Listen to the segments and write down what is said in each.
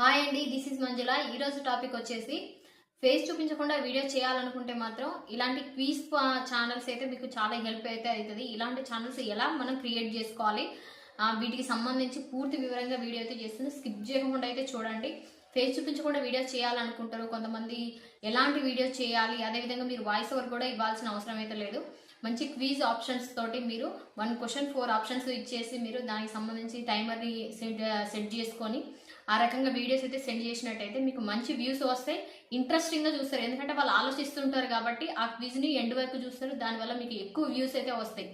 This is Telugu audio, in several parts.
హాయ్ అండి దిస్ ఇస్ మంజుల. ఈరోజు టాపిక్ వచ్చేసి ఫేస్ చూపించకుండా వీడియో చేయాలనుకుంటే మాత్రం ఇలాంటి క్వీజ్ ఛానల్స్ అయితే మీకు చాలా హెల్ప్ అయితే అవుతుంది ఇలాంటి ఛానల్స్ ఎలా మనం క్రియేట్ చేసుకోవాలి? వీటికి సంబంధించి పూర్తి వివరంగా వీడియో అయితే చేస్తుంది. స్కిప్ చేయకుండా అయితే చూడండి. ఫేస్ చూపించకుండా వీడియో చేయాలనుకుంటారు. కొంతమంది ఎలాంటి వీడియో చేయాలి? అదేవిధంగా మీరు వాయిస్ ఓవర్ కూడా ఇవ్వాల్సిన అవసరం అయితే లేదు. మంచి క్వీజ్ ఆప్షన్స్ తోటి మీరు వన్ క్వశ్చన్ ఫోర్ ఆప్షన్స్ ఇచ్చేసి మీరు దానికి సంబంధించి టైమర్ని సెట్ సెట్ చేసుకొని ఆ రకంగా వీడియోస్ అయితే సెండ్ చేసినట్టయితే మీకు మంచి వ్యూస్ వస్తాయి. ఇంట్రెస్టింగ్గా చూస్తారు. ఎందుకంటే వాళ్ళు ఆలోచిస్తుంటారు కాబట్టి ఆ క్విజ్ని ఎండ్ వరకు చూస్తారు. దానివల్ల మీకు ఎక్కువ వ్యూస్ అయితే వస్తాయి.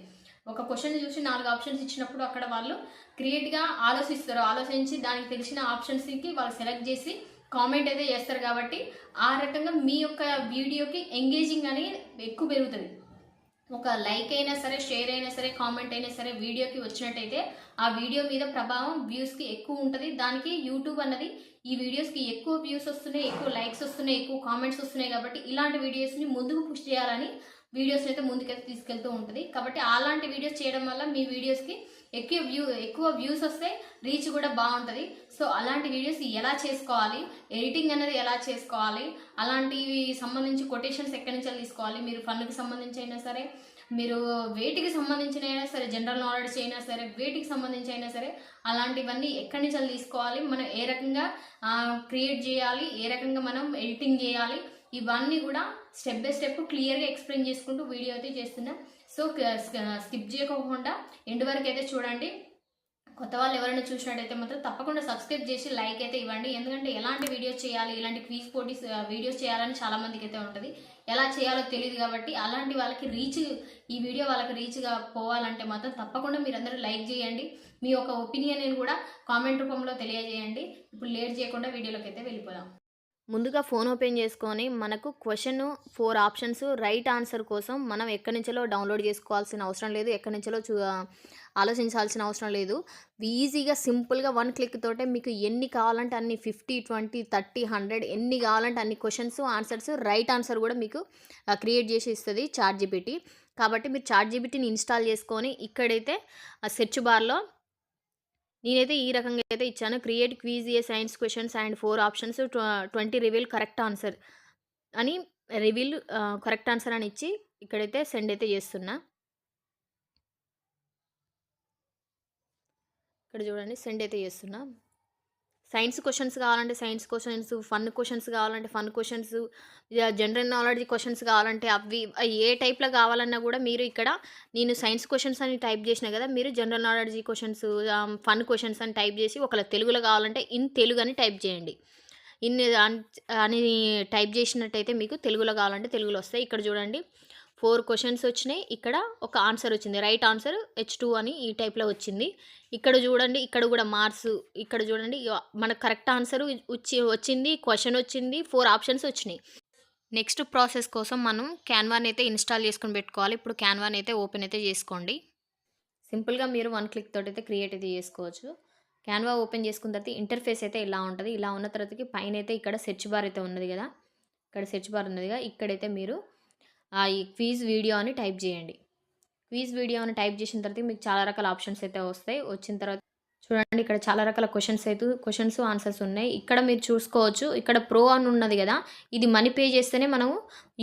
ఒక క్వశ్చన్ చూసి నాలుగు ఆప్షన్స్ ఇచ్చినప్పుడు అక్కడ వాళ్ళు క్రియేట్గా ఆలోచిస్తారు. ఆలోచించి దానికి తెలిసిన ఆప్షన్స్కి వాళ్ళు సెలెక్ట్ చేసి కామెంట్ అయితే చేస్తారు కాబట్టి ఆ రకంగా మీ యొక్క వీడియోకి ఎంగేజింగ్ అనేది ఎక్కువ పెరుగుతుంది. ఒక లైక్ అయినా సరే షేర్ అయినా సరే కామెంట్ అయినా సరే వీడియోకి వచ్చినట్టయితే ఆ వీడియో మీద ప్రభావం వ్యూస్కి ఎక్కువ ఉంటుంది. దానికి యూట్యూబ్ అన్నది ఈ వీడియోస్కి ఎక్కువ వ్యూస్ వస్తున్నాయి ఎక్కువ లైక్స్ వస్తున్నాయి ఎక్కువ కామెంట్స్ వస్తున్నాయి కాబట్టి ఇలాంటి వీడియోస్ని ముందుకు పుష్ చేయాలని వీడియోస్ అయితే ముందుకైతే తీసుకెళ్తూ ఉంటుంది. కాబట్టి అలాంటి వీడియోస్ చేయడం వల్ల మీ వీడియోస్కి ఎక్కువ వ్యూ ఎక్కువ వ్యూస్ వస్తే రీచ్ కూడా బాగుంటుంది. సో అలాంటి వీడియోస్ ఎలా చేసుకోవాలి? ఎడిటింగ్ అనేది ఎలా చేసుకోవాలి? అలాంటివి సంబంధించి కొటేషన్స్ ఎక్కడి నుంచి తీసుకోవాలి? మీరు ఫన్కి సంబంధించి అయినా సరే మీరు వేటికి సంబంధించిన అయినా సరే జనరల్ నాలెడ్జ్ అయినా సరే వేటికి సంబంధించి అయినా సరే అలాంటివన్నీ ఎక్కడి నుంచి తీసుకోవాలి? మనం ఏ రకంగా క్రియేట్ చేయాలి? ఏ రకంగా మనం ఎడిటింగ్ చేయాలి? ఇవన్నీ కూడా స్టెప్ బై స్టెప్ క్లియర్గా ఎక్స్ప్లెయిన్ చేసుకుంటూ వీడియో అయితే చేస్తున్నా సో స్కిప్ చేయకోకుండా ఎండ్ వరకు అయితే చూడండి. కొత్త వాళ్ళు ఎవరైనా చూసినట్టయితే మాత్రం తప్పకుండా సబ్స్క్రైబ్ చేసి లైక్ అయితే ఇవ్వండి. ఎందుకంటే ఎలాంటి వీడియోస్ చేయాలి ఇలాంటి క్వీజ్ పోటీస్ వీడియోస్ చేయాలని చాలా మందికి అయితే ఉంటుంది. ఎలా చేయాలో తెలియదు కాబట్టి అలాంటి వాళ్ళకి రీచ్ ఈ వీడియో వాళ్ళకి రీచ్గా పోవాలంటే మాత్రం తప్పకుండా మీరందరూ లైక్ చేయండి. మీ యొక్క ఒపీనియన్ కూడా కామెంట్ రూపంలో తెలియజేయండి. ఇప్పుడు లేట్ చేయకుండా వీడియోలోకి అయితే వెళ్ళిపోదాం. ముందుగా ఫోన్ ఓపెన్ చేసుకొని మనకు question four options right answer కోసం మనం ఎక్కడి నుంచో డౌన్లోడ్ చేసుకోవాల్సిన అవసరం లేదు ఎక్కడి నుంచో చూ ఆలోచించాల్సిన అవసరం లేదు. ఈజీగా సింపుల్గా వన్ క్లిక్ తోటే మీకు ఎన్ని కావాలంటే అన్ని ఫిఫ్టీ ట్వంటీ థర్టీ హండ్రెడ్ ఎన్ని కావాలంటే అన్ని క్వశ్చన్స్ ఆన్సర్స్ రైట్ ఆన్సర్ కూడా మీకు క్రియేట్ చేసి ఇస్తుంది చార్ట్ జీబీటీ కాబట్టి మీరు చార్ట్ జీబీటీని ఇన్స్టాల్ చేసుకొని ఇక్కడైతే సెర్చ్ బార్లో నేనైతే ఈ రకంగా అయితే ఇచ్చాను. Create quiz a science questions and four options twenty reveal correct answer అని రివీల్ కరెక్ట్ ఆన్సర్ అని ఇచ్చి ఇక్కడైతే సెండ్ అయితే చేస్తున్నా. ఇక్కడ చూడండి సెండ్ అయితే చేస్తున్నా. సైన్స్ క్వశ్చన్స్ కావాలంటే సైన్స్ క్వశ్చన్స్ ఫన్ క్వశ్చన్స్ కావాలంటే fun questions general knowledge questions కావాలంటే అవి ఏ టైప్లో కావాలన్నా కూడా మీరు ఇక్కడ నేను సైన్స్ క్వశ్చన్స్ అని టైప్ చేసిన కదా మీరు general knowledge questions fun questions అని టైప్ చేసి ఒకవేళ తెలుగులో కావాలంటే ఇన్ తెలుగు అని టైప్ చేయండి. ఇన్ అని టైప్ చేసినట్టయితే మీకు తెలుగులో కావాలంటే తెలుగులో వస్తాయి. ఇక్కడ చూడండి. ఫోర్ క్వశ్చన్స్ వచ్చినాయి. ఇక్కడ ఒక ఆన్సర్ వచ్చింది. రైట్ ఆన్సర్ హెచ్ టూ అని ఈ టైప్లో వచ్చింది. ఇక్కడ చూడండి ఇక్కడ కూడా మార్క్స్ ఇక్కడ చూడండి మనకు కరెక్ట్ ఆన్సర్ వచ్చి వచ్చింది క్వశ్చన్ వచ్చింది ఫోర్ ఆప్షన్స్ వచ్చినాయి. నెక్స్ట్ ప్రాసెస్ కోసం మనం క్యాన్వాన్ అయితే ఇన్స్టాల్ చేసుకొని పెట్టుకోవాలి. ఇప్పుడు క్యాన్వాన్ అయితే ఓపెన్ అయితే చేసుకోండి. సింపుల్గా మీరు వన్ క్లిక్ తోటి అయితే క్రియేట్ అయితే చేసుకోవచ్చు. క్యాన్వా ఓపెన్ చేసుకున్న తర్వాత ఇంటర్ఫేస్ అయితే ఇలా ఉంటుంది. ఇలా ఉన్న తర్వాతకి పైన అయితే ఇక్కడ సెర్చ్ బార్ అయితే ఉన్నది కదా. ఇక్కడ సెర్చ్ బార్ ఉన్నదిగా. ఇక్కడైతే మీరు ఈ క్వీజ్ వీడియో అని టైప్ చేయండి. క్వీజ్ వీడియో అని టైప్ చేసిన తర్వాత మీకు చాలా రకాల ఆప్షన్స్ అయితే వస్తాయి. వచ్చిన తర్వాత చూడండి ఇక్కడ చాలా రకాల క్వశ్చన్స్ అయితే క్వశ్చన్స్ ఆన్సర్స్ ఉన్నాయి. ఇక్కడ మీరు చూసుకోవచ్చు ఇక్కడ ప్రో అని ఉన్నది కదా ఇది మనీ పే చేస్తేనే మనం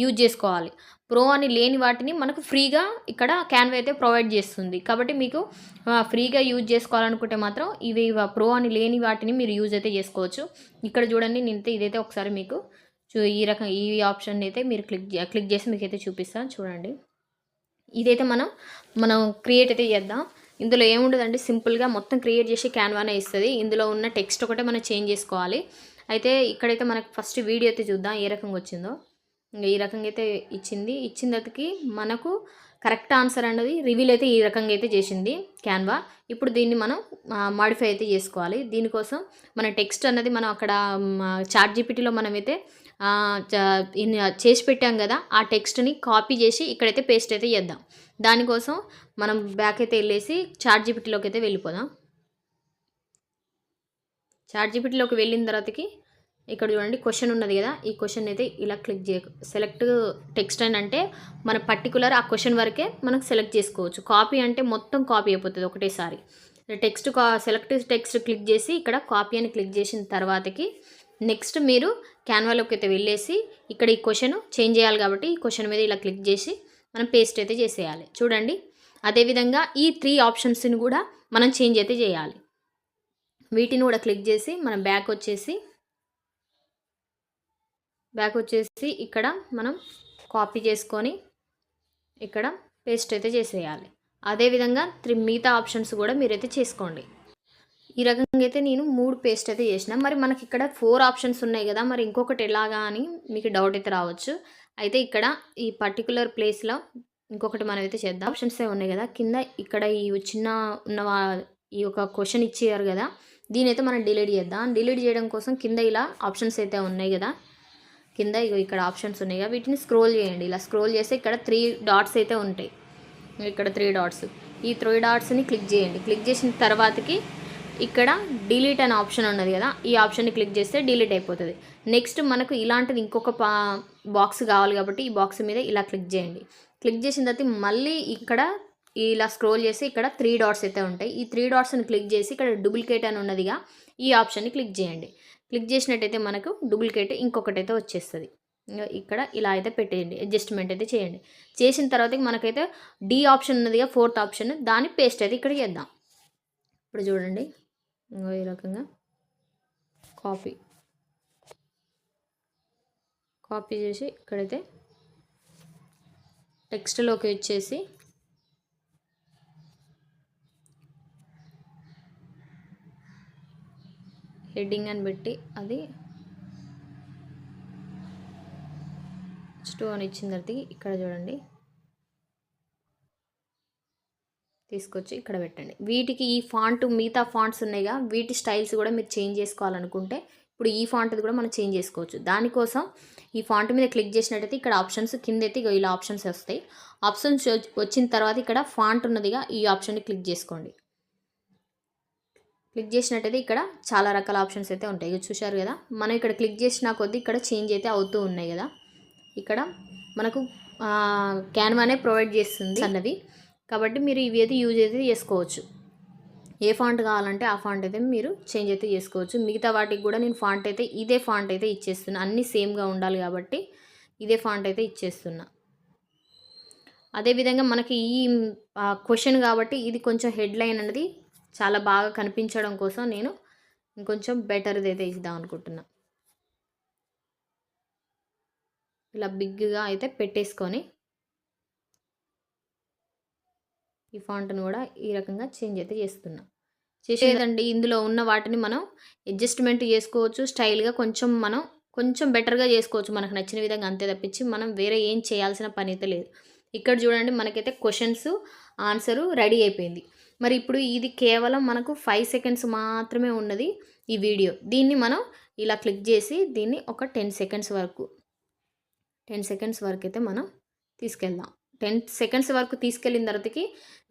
యూజ్ చేసుకోవాలి. ప్రో అని లేని వాటిని మనకు ఫ్రీగా ఇక్కడ క్యాన్వే అయితే ప్రొవైడ్ చేస్తుంది. కాబట్టి మీకు ఫ్రీగా యూజ్ చేసుకోవాలనుకుంటే మాత్రం ఇవి ప్రో అని లేని వాటిని మీరు యూజ్ అయితే చేసుకోవచ్చు. ఇక్కడ చూడండి నేనైతే ఇదైతే ఒకసారి మీకు చూ ఈ రకం ఈ ఆప్షన్ అయితే మీరు క్లిక్ క్లిక్ చేసి మీకు అయితే చూపిస్తాను. చూడండి. ఇదైతే మనం మనం క్రియేట్ అయితే చేద్దాం. ఇందులో ఏముండదండి? సింపుల్గా మొత్తం క్రియేట్ చేసి క్యాన్వానే ఇస్తుంది. ఇందులో ఉన్న టెక్స్ట్ ఒకటే మనం చేంజ్ చేసుకోవాలి. అయితే ఇక్కడైతే మనకు ఫస్ట్ వీడియో అయితే చూద్దాం ఏ రకంగా వచ్చిందో. ఈ రకంగా అయితే ఇచ్చింది. ఇచ్చిన మనకు కరెక్ట్ ఆన్సర్ అనేది రివీల్ అయితే ఈ రకంగా అయితే చేసింది క్యాన్వా. ఇప్పుడు దీన్ని మనం మాడిఫై అయితే చేసుకోవాలి. దీనికోసం మన టెక్స్ట్ అన్నది మనం అక్కడ చాట్ జీపీటీలో మనమైతే చేసి పెట్టాం కదా ఆ టెక్స్ట్ని కాపీ చేసి ఇక్కడైతే పేస్ట్ అయితే చేద్దాం. దానికోసం మనం బ్యాక్ అయితే వెళ్ళేసి చార్ట్ జీపీటీలోకి అయితే వెళ్ళిపోదాం. చార్ట్ జీపీటీలోకి వెళ్ళిన తర్వాతకి ఇక్కడ చూడండి క్వశ్చన్ ఉన్నది కదా ఈ క్వశ్చన్ అయితే ఇలా క్లిక్ చేయ సెలెక్ట్ టెక్స్ట్ అని అంటే మన పర్టికులర్ ఆ క్వశ్చన్ వరకే మనం సెలెక్ట్ చేసుకోవచ్చు. కాపీ అంటే మొత్తం కాపీ అయిపోతుంది ఒకటేసారి. టెక్స్ట్ కా సెలెక్ట్ టెక్స్ట్ క్లిక్ చేసి ఇక్కడ కాపీ అని క్లిక్ చేసిన తర్వాతకి నెక్స్ట్ మీరు క్యాన్వాలోకి అయితే వెళ్ళేసి ఇక్కడ ఈ క్వశ్చన్ చేంజ్ చేయాలి కాబట్టి ఈ క్వశ్చన్ మీద ఇలా క్లిక్ చేసి మనం పేస్ట్ అయితే చేసేయాలి. చూడండి. అదేవిధంగా ఈ త్రీ ఆప్షన్స్ని కూడా మనం చేంజ్ అయితే చేయాలి. వీటిని కూడా క్లిక్ చేసి మనం బ్యాక్ వచ్చేసి బ్యాక్ వచ్చేసి ఇక్కడ మనం కాపీ చేసుకొని ఇక్కడ పేస్ట్ అయితే చేసేయాలి. అదేవిధంగా త్రీ మిగతా ఆప్షన్స్ కూడా మీరైతే చేసుకోండి. ఈ రకంగా అయితే నేను మూడు పేస్ట్ అయితే చేసిన. మరి మనకి ఇక్కడ ఫోర్ ఆప్షన్స్ ఉన్నాయి కదా మరి ఇంకొకటి ఎలాగా అని మీకు డౌట్ అయితే రావచ్చు. అయితే ఇక్కడ ఈ పర్టికులర్ ప్లేస్లో ఇంకొకటి మనం అయితే చేద్దాం. ఆప్షన్స్ అయితే ఉన్నాయి కదా కింద ఇక్కడ ఈ చిన్న ఉన్న ఈ ఒక క్వశ్చన్ ఇచ్చారు కదా దీని అయితే మనం డిలీట్ చేద్దాం. డిలీట్ చేయడం కోసం కింద ఇలా ఆప్షన్స్ అయితే ఉన్నాయి కదా కింద ఇగో ఇక్కడ ఆప్షన్స్ ఉన్నాయి కదా వీటిని స్క్రోల్ చేయండి. ఇలా స్క్రోల్ చేస్తే ఇక్కడ త్రీ డాట్స్ అయితే ఉంటాయి. ఇక్కడ త్రీ డాట్స్ ఈ త్రీ డాట్స్ని క్లిక్ చేయండి. క్లిక్ చేసిన తర్వాతకి ఇక్కడ డిలీట్ అనే ఆప్షన్ ఉన్నది కదా ఈ ఆప్షన్ని క్లిక్ చేస్తే డిలీట్ అయిపోతుంది. నెక్స్ట్ మనకు ఇలాంటిది ఇంకొక పా బాక్స్ కావాలి కాబట్టి ఈ బాక్స్ మీద ఇలా క్లిక్ చేయండి. క్లిక్ చేసిన తర్వాత మళ్ళీ ఇక్కడ ఇలా స్క్రోల్ చేసి ఇక్కడ త్రీ డాట్స్ అయితే ఉంటాయి. ఈ త్రీ డాట్స్ని క్లిక్ చేసి ఇక్కడ డూప్లికేట్ అని ఉన్నదిగా ఈ ఆప్షన్ని క్లిక్ చేయండి. క్లిక్ చేసినట్టయితే మనకు డూప్లికేట్ ఇంకొకటి అయితే వచ్చేస్తుంది. ఇక్కడ ఇలా అయితే పెట్టేయండి అడ్జస్ట్మెంట్ అయితే చేయండి. చేసిన తర్వాత మనకైతే డి ఆప్షన్ ఉన్నదిగా ఫోర్త్ ఆప్షన్ దాన్ని పేస్ట్ అయితే ఇక్కడ చేద్దాం. ఇప్పుడు చూడండి. ఇంకో ఈ రకంగా. కాపీ. కాపీ చేసి ఇక్కడైతే టెక్స్ట్లోకి వచ్చేసి హెడ్డింగ్ అని పెట్టి అది టూ అని ఇచ్చిన తర్వాత ఇక్కడ చూడండి. తీసుకొచ్చి ఇక్కడ పెట్టండి. వీటికి ఈ ఫాంట్ మిగతా ఫాంట్స్ ఉన్నాయిగా వీటి స్టైల్స్ కూడా మీరు చేంజ్ చేసుకోవాలనుకుంటే ఇప్పుడు ఈ ఫాంట్ కూడా మనం చేంజ్ చేసుకోవచ్చు. దానికోసం ఈ ఫాంట్ మీద క్లిక్ చేసినట్టయితే ఇక్కడ ఆప్షన్స్ కింద అయితే ఇలా ఆప్షన్స్ వస్తాయి. ఆప్షన్స్ వచ్చిన తర్వాత ఇక్కడ ఫాంట్ ఉన్నదిగా ఈ ఆప్షన్ని క్లిక్ చేసుకోండి. క్లిక్ చేసినట్టయితే ఇక్కడ చాలా రకాల ఆప్షన్స్ అయితే ఉంటాయి. ఇక చూశారు కదా మనం ఇక్కడ క్లిక్ చేసిన కొద్దీ ఇక్కడ చేంజ్ అయితే అవుతూ ఉన్నాయి కదా. ఇక్కడ మనకు క్యాన్వానే ప్రొవైడ్ చేస్తుంది అన్నది. కాబట్టి మీరు ఇవి అయితే యూజ్ అయితే చేసుకోవచ్చు. ఏ ఫాంట్ కావాలంటే ఆ ఫాంట్ అయితే మీరు చేంజ్ అయితే చేసుకోవచ్చు. మిగతా వాటికి కూడా నేను ఫాంట్ అయితే ఇదే ఫాంట్ అయితే ఇచ్చేస్తున్నా. అన్నీ సేమ్గా ఉండాలి కాబట్టి ఇదే ఫాంట్ అయితే ఇచ్చేస్తున్నా. అదేవిధంగా మనకి ఈ క్వశ్చన్ కాబట్టి ఇది కొంచెం హెడ్లైన్ అనేది చాలా బాగా కనిపించడం కోసం నేను ఇంకొంచెం బెటర్ది అయితే ఇద్దాం అనుకుంటున్నా. ఇలా బిగ్గా అయితే పెట్టేసుకొని ఈ ఫాంట్ను కూడా ఈ రకంగా చేంజ్ అయితే చేస్తున్నా. చేసేదండి ఇందులో ఉన్న వాటిని మనం అడ్జస్ట్మెంట్ చేసుకోవచ్చు స్టైల్గా కొంచెం మనం కొంచెం బెటర్గా చేసుకోవచ్చు. మనకు నచ్చిన విధంగా అంతే తప్పించి మనం వేరే ఏం చేయాల్సిన పని అయితే లేదు. ఇక్కడ చూడండి మనకైతే క్వశ్చన్స్ ఆన్సరు రెడీ అయిపోయింది. మరి ఇప్పుడు ఇది కేవలం మనకు ఫైవ్ సెకండ్స్ మాత్రమే ఉన్నది ఈ వీడియో దీన్ని మనం ఇలా క్లిక్ చేసి దీన్ని ఒక టెన్ సెకండ్స్ వరకు టెన్ సెకండ్స్ వరకు అయితే మనం తీసుకెళ్దాం. టెన్ సెకండ్స్ వరకు తీసుకెళ్ళిన తర్వాతకి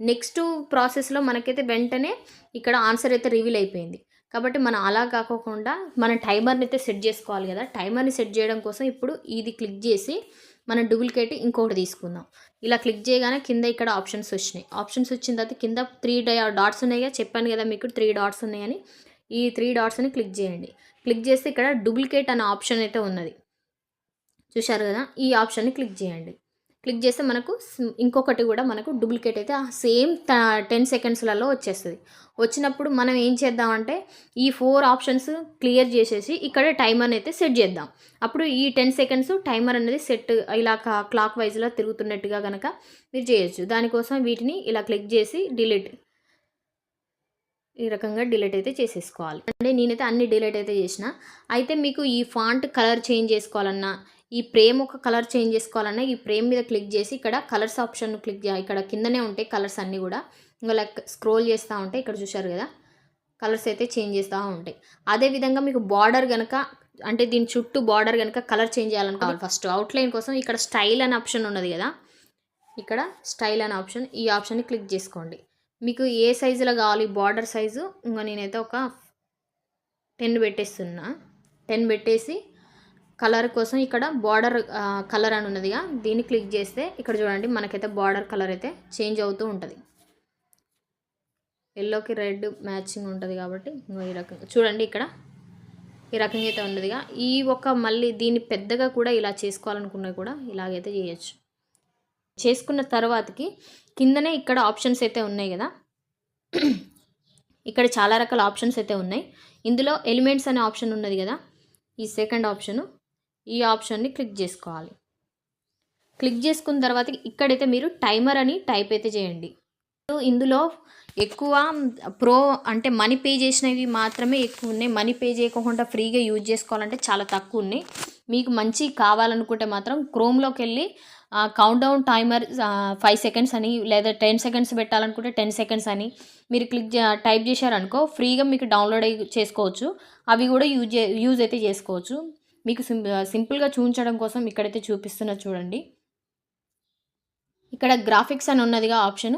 నెక్స్ట్ ప్రాసెస్లో మనకైతే వెంటనే ఇక్కడ ఆన్సర్ అయితే రివీల్ అయిపోయింది. కాబట్టి మనం అలా కాకోకుండా మన టైమర్ని అయితే సెట్ చేసుకోవాలి కదా. టైమర్ని సెట్ చేయడం కోసం ఇప్పుడు ఇది క్లిక్ చేసి మనం డూప్లికేట్ ఇంకొకటి తీసుకుందాం. ఇలా క్లిక్ చేయగానే కింద ఇక్కడ ఆప్షన్స్ వచ్చినాయి. ఆప్షన్స్ వచ్చిన తర్వాత కింద త్రీ డాట్స్ ఉన్నాయి కదా చెప్పాను కదా మీకు త్రీ డాట్స్ ఉన్నాయని. ఈ త్రీ డాట్స్ని క్లిక్ చేయండి. క్లిక్ చేస్తే ఇక్కడ డూప్లికేట్ అనే ఆప్షన్ అయితే ఉన్నది. చూశారు కదా? ఈ ఆప్షన్ని క్లిక్ చేయండి. క్లిక్ చేస్తే మనకు ఇంకొకటి కూడా మనకు డూప్లికేట్ అయితే సేమ్ టెన్ సెకండ్స్లలో వచ్చేస్తుంది. వచ్చినప్పుడు మనం ఏం చేద్దామంటే ఈ ఫోర్ ఆప్షన్స్ క్లియర్ చేసేసి ఇక్కడ టైమర్ అయితే సెట్ చేద్దాం. అప్పుడు ఈ టెన్ సెకండ్స్ టైమర్ అనేది సెట్ ఇలా క్లాక్ వైజ్లో తిరుగుతున్నట్టుగా కనుక మీరు చేయొచ్చు. దానికోసం వీటిని ఇలా క్లిక్ చేసి డిలీట్. ఈ రకంగా డిలీట్ అయితే చేసేసుకోవాలి. అంటే నేనైతే అన్ని డిలీట్ అయితే చేసిన. అయితే మీకు ఈ ఫాంట్ కలర్ చేంజ్ చేసుకోవాలన్నా ఈ ఫ్రేమ్ ఒక కలర్ చేంజ్ చేసుకోవాలన్నా ఈ ఫ్రేమ్ మీద క్లిక్ చేసి ఇక్కడ కలర్స్ ఆప్షన్ క్లిక్ చేయాలి ఇక్కడ కిందనే ఉంటాయి కలర్స్ అన్నీ కూడా. ఇంకా లైక్ స్క్రోల్ చేస్తూ ఉంటే ఇక్కడ చూశారు కదా కలర్స్ అయితే చేంజ్ చేస్తూ ఉంటాయి. అదేవిధంగా మీకు బార్డర్ కనుక అంటే దీని చుట్టూ బార్డర్ కనుక కలర్ చేంజ్ చేయాలనుకోవాలి ఫస్ట్. అవుట్లైన్ కోసం ఇక్కడ స్టైల్ అనే ఆప్షన్ ఉన్నది కదా ఇక్కడ స్టైల్ అనే ఆప్షన్ ఈ ఆప్షన్ని క్లిక్ చేసుకోండి. మీకు ఏ సైజులో కావాలి బార్డర్ సైజు ఇంకా నేనైతే ఒక టెన్ పెట్టేస్తున్నా. టెన్ పెట్టేసి కలర్ కోసం ఇక్కడ బార్డర్ కలర్ అని ఉన్నదిగా. దీన్ని క్లిక్ చేస్తే ఇక్కడ చూడండి మనకైతే బార్డర్ కలర్ అయితే చేంజ్ అవుతూ ఉంటుంది. ఎల్లోకి రెడ్ మ్యాచింగ్ ఉంటుంది కాబట్టి ఈ రకంగా. చూడండి ఇక్కడ ఈ రకంగా అయితే ఉన్నదిగా. ఈ ఒక మళ్ళీ దీన్ని పెద్దగా కూడా ఇలా చేసుకోవాలనుకున్నా కూడా ఇలాగైతే చేయొచ్చు. చేసుకున్న తర్వాతకి కిందనే ఇక్కడ ఆప్షన్స్ అయితే ఉన్నాయి కదా. ఇక్కడ చాలా రకాల ఆప్షన్స్ అయితే ఉన్నాయి. ఇందులో ఎలిమెంట్స్ అనే ఆప్షన్ ఉన్నది కదా. ఈ సెకండ్ ఆప్షను ఈ ఆప్షన్ని క్లిక్ చేసుకోవాలి. క్లిక్ చేసుకున్న తర్వాత ఇక్కడైతే మీరు టైమర్ అని టైప్ అయితే చేయండి. ఇందులో ఎక్కువ ప్రో అంటే మనీ పే చేసినవి మాత్రమే ఎక్కువ ఉన్నాయి. మనీ పే చేయకుండా ఫ్రీగా యూజ్ చేసుకోవాలంటే చాలా తక్కువ ఉన్నాయి. మీకు మంచి కావాలనుకుంటే మాత్రం క్రోమ్లోకి వెళ్ళి count down timer five seconds అని లేదా టెన్ సెకండ్స్ పెట్టాలనుకుంటే టెన్ సెకండ్స్ అని మీరు క్లిక్ టైప్ చేశారనుకో ఫ్రీగా మీకు డౌన్లోడ్ అయ్యి చేసుకోవచ్చు. అవి కూడా యూజ్ యూజ్ అయితే చేసుకోవచ్చు. మీకు సిం సింపుల్గా చూపించడం కోసం ఇక్కడైతే చూపిస్తున్నా చూడండి. ఇక్కడ గ్రాఫిక్స్ అని ఉన్నదిగా ఆప్షన్.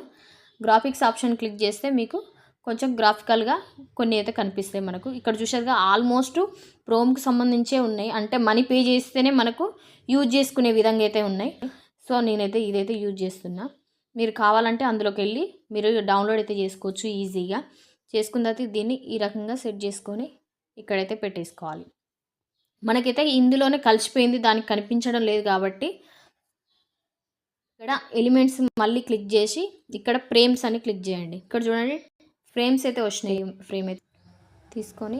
గ్రాఫిక్స్ ఆప్షన్ క్లిక్ చేస్తే మీకు కొంచెం గ్రాఫికల్గా కొన్ని అయితే కనిపిస్తాయి మనకు. ఇక్కడ చూసేదిగా ఆల్మోస్ట్ ప్రోమ్కి సంబంధించే ఉన్నాయి. అంటే మనీ పే చేస్తేనే మనకు యూజ్ చేసుకునే విధంగా అయితే ఉన్నాయి. సో నేనైతే ఇదైతే యూజ్ చేస్తున్నా. మీరు కావాలంటే అందులోకి వెళ్ళి మీరు డౌన్లోడ్ అయితే చేసుకోవచ్చు ఈజీగా. చేసుకున్న తర్వాత దీన్ని ఈ రకంగా సెట్ చేసుకొని ఇక్కడైతే పెట్టేసుకోవాలి. మనకైతే ఇందులోనే కలిసిపోయింది దానికి కనిపించడం లేదు కాబట్టి ఇక్కడ ఎలిమెంట్స్ మళ్ళీ క్లిక్ చేసి ఇక్కడ ఫ్రేమ్స్ అని క్లిక్ చేయండి. ఇక్కడ చూడండి ఫ్రేమ్స్ అయితే వచ్చినాయి ఫ్రేమ్ అయితే తీసుకొని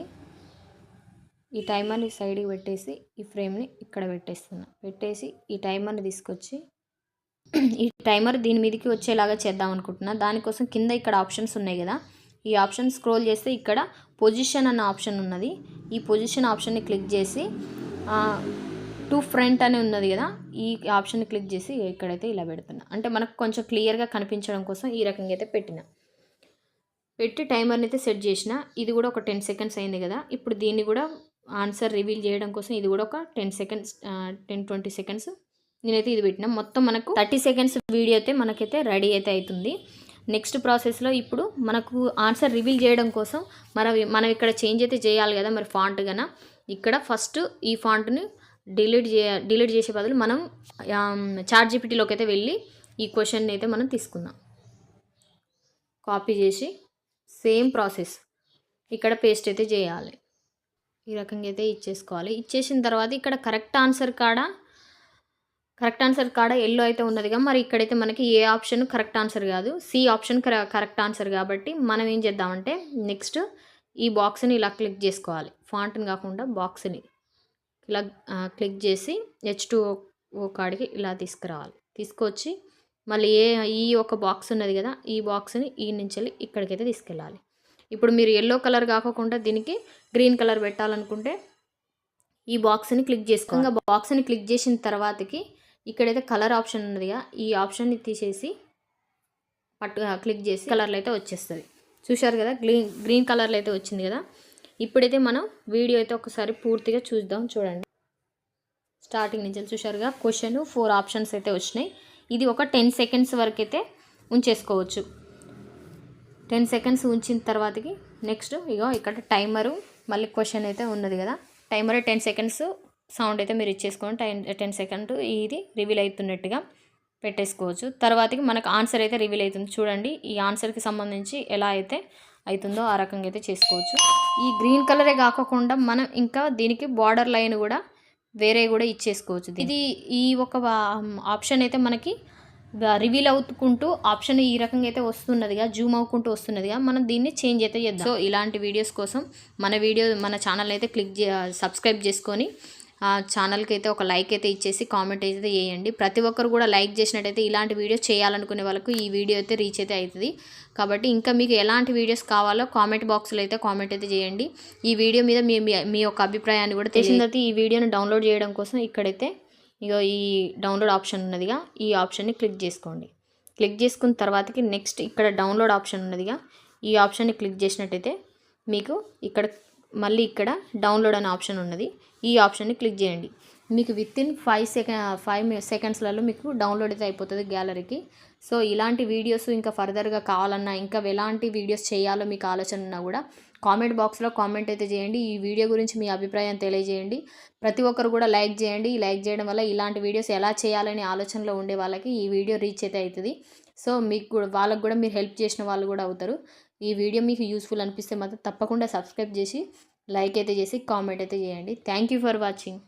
ఈ టైమర్ని సైడ్కి పెట్టేసి ఈ ఫ్రేమ్ని ఇక్కడ పెట్టేస్తున్నా. పెట్టేసి ఈ టైమర్ని తీసుకొచ్చి ఈ టైమర్ దీని మీదకి వచ్చేలాగా చేద్దాం అనుకుంటున్నా. దానికోసం కింద ఇక్కడ ఆప్షన్స్ ఉన్నాయి కదా ఈ ఆప్షన్ స్క్రోల్ చేస్తే ఇక్కడ పొజిషన్ అన్న ఆప్షన్ ఉన్నది. ఈ పొజిషన్ ఆప్షన్ని క్లిక్ చేసి టు ఫ్రంట్ అని ఉన్నది కదా ఈ ఆప్షన్ని క్లిక్ చేసి ఇక్కడైతే ఇలా పెడుతున్నా. అంటే మనకు కొంచెం క్లియర్గా కనిపించడం కోసం ఈ రకంగా అయితే పెట్టిన. పెట్టి టైమర్ని అయితే సెట్ చేసిన ఇది కూడా ఒక టెన్ సెకండ్స్ అయింది కదా ఇప్పుడు దీన్ని కూడా ఆన్సర్ రివీల్ చేయడం కోసం ఇది కూడా ఒక ten seconds ten twenty seconds నేనైతే ఇది పెట్టిన. మొత్తం మనకు థర్టీ సెకండ్స్ వీడియో అయితే మనకైతే రెడీ అయితే అవుతుంది. నెక్స్ట్ ప్రాసెస్లో ఇప్పుడు మనకు ఆన్సర్ రివీల్ చేయడం కోసం మన మనం ఇక్కడ చేంజ్ అయితే చేయాలి కదా మరి ఫాంట్ కన్నా ఇక్కడ ఫస్ట్ ఈ ఫాంట్ని డిలీట్ చే డిలీట్ చేసే బదులు మనం చార్ట్ జీపీటీలోకి అయితే వెళ్ళి ఈ క్వశ్చన్ అయితే మనం తీసుకుందాం. కాపీ చేసి సేమ్ ప్రాసెస్ ఇక్కడ పేస్ట్ అయితే చేయాలి. ఈ రకంగా అయితే ఇచ్చేసుకోవాలి. ఇచ్చేసిన తర్వాత ఇక్కడ కరెక్ట్ ఆన్సర్ కాడ కరెక్ట్ ఆన్సర్ కాడ ఎల్లో అయితే ఉన్నదిగా మరి ఇక్కడైతే మనకి ఏ ఆప్షన్ కరెక్ట్ ఆన్సర్ కాదు. సి ఆప్షన్ కరెక్ట్ ఆన్సర్ కాబట్టి మనం ఏం చేద్దామంటే నెక్స్ట్ ఈ బాక్స్ని ఇలా క్లిక్ చేసుకోవాలి. ఫాంట్ని కాకుండా బాక్స్ని ఇలా క్లిక్ చేసి హెచ్ టూ ఓ కాడికి ఇలా తీసుకురావాలి. తీసుకొచ్చి మళ్ళీ ఏ ఈ ఒక బాక్స్ ఉన్నది కదా ఈ బాక్స్ని ఈ నుంచి వెళ్ళి ఇక్కడికైతే తీసుకెళ్ళాలి. ఇప్పుడు మీరు ఎల్లో కలర్ కాకుండా దీనికి గ్రీన్ కలర్ పెట్టాలనుకుంటే ఈ బాక్స్ని క్లిక్ చేసుకోండి బాక్స్ని క్లిక్ చేసిన తర్వాతకి ఇక్కడైతే కలర్ ఆప్షన్ ఉన్నదిగా ఈ ఆప్షన్ని తీసేసి పట్టు క్లిక్ చేసి కలర్లు అయితే వచ్చేస్తుంది. చూశారు కదా గ్రీన్ గ్రీన్ కలర్లో అయితే వచ్చింది కదా. ఇప్పుడైతే మనం వీడియో అయితే ఒకసారి పూర్తిగా చూద్దాం చూడండి. స్టార్టింగ్ నుంచి చూశారుగా క్వశ్చన్ ఫోర్ ఆప్షన్స్ అయితే వచ్చినాయి. ఇది ఒక టెన్ సెకండ్స్ వరకు అయితే ఉంచేసుకోవచ్చు. టెన్ సెకండ్స్ ఉంచిన తర్వాతకి నెక్స్ట్ ఇగో ఇక్కడ టైమరు మళ్ళీ క్వశ్చన్ అయితే ఉన్నది కదా. టైమర్ టెన్ సెకండ్స్ సౌండ్ అయితే మీరు ఇచ్చేసుకోండి టెన్ టెన్ సెకండ్ ఇది రివీల్ అవుతున్నట్టుగా పెట్టేసుకోవచ్చు. తర్వాతకి మనకు ఆన్సర్ అయితే రివీల్ అవుతుంది. చూడండి ఈ ఆన్సర్కి సంబంధించి ఎలా అయితే అవుతుందో ఆ రకంగా అయితే చేసుకోవచ్చు. ఈ గ్రీన్ కలరే కాకుండా మనం ఇంకా దీనికి బార్డర్ లైన్ కూడా వేరే కూడా ఇచ్చేసుకోవచ్చు. ఇది ఈ ఒక ఆప్షన్ అయితే మనకి రివీల్ అవుతుకుంటూ ఆప్షన్ ఈ రకంగా అయితే వస్తున్నదిగా జూమ్ అవ్వుకుంటూ వస్తున్నదిగా మనం దీన్ని చేంజ్ అయితే చేద్దాం. సో ఇలాంటి వీడియోస్ కోసం మన వీడియో మన ఛానల్ అయితే క్లిక్ సబ్స్క్రైబ్ చేసుకొని ఛానల్కి అయితే ఒక లైక్ అయితే ఇచ్చేసి కామెంట్ అయితే చేయండి. ప్రతి ఒక్కరు కూడా లైక్ చేసినట్టయితే ఇలాంటి వీడియోస్ చేయాలనుకునే వాళ్ళకు ఈ వీడియో అయితే రీచ్ అయితే అవుతుంది కాబట్టి ఇంకా మీకు ఎలాంటి వీడియోస్ కావాలో కామెంట్ బాక్స్లో అయితే కామెంట్ అయితే చేయండి. ఈ వీడియో మీద మీ మీ- యొక్క అభిప్రాయాన్ని కూడా తెలిసిన తర్వాత ఈ వీడియోని డౌన్లోడ్ చేయడం కోసం ఇక్కడైతే ఇగో ఈ డౌన్లోడ్ ఆప్షన్ ఉన్నదిగా ఈ ఆప్షన్ని క్లిక్ చేసుకోండి. క్లిక్ చేసుకున్న తర్వాతకి నెక్స్ట్ ఇక్కడ డౌన్లోడ్ ఆప్షన్ ఉన్నదిగా ఈ ఆప్షన్ని క్లిక్ చేసినట్టయితే మీకు ఇక్కడ మళ్ళీ ఇక్కడ డౌన్లోడ్ అనే ఆప్షన్ ఉన్నది. ఈ ఆప్షన్ని క్లిక్ చేయండి. మీకు within five second five సెకండ్స్లలో మీకు డౌన్లోడ్ అయితే అయిపోతుంది గ్యాలరీకి సో ఇలాంటి వీడియోస్ ఇంకా ఫర్దర్గా కావాలన్నా ఇంకా ఎలాంటి వీడియోస్ చేయాలో మీకు ఆలోచన ఉన్నా కూడా కామెంట్ బాక్స్లో కామెంట్ అయితే చేయండి. ఈ వీడియో గురించి మీ అభిప్రాయం తెలియజేయండి. ప్రతి ఒక్కరు కూడా లైక్ చేయండి. ఈ లైక్ చేయడం వల్ల ఇలాంటి వీడియోస్ ఎలా చేయాలనే ఆలోచనలో ఉండే వాళ్ళకి ఈ వీడియో రీచ్ అయితే అవుతుంది సో మీకు కూడా వాళ్ళకు కూడా మీరు హెల్ప్ చేసిన వాళ్ళు కూడా అవుతారు. ఈ వీడియో మీకు యూస్ఫుల్ అనిపిస్తే మాత్రం తప్పకుండా సబ్స్క్రైబ్ చేసి లైక్ అయితే చేసి కామెంట్ అయితే చేయండి. Thank you for watching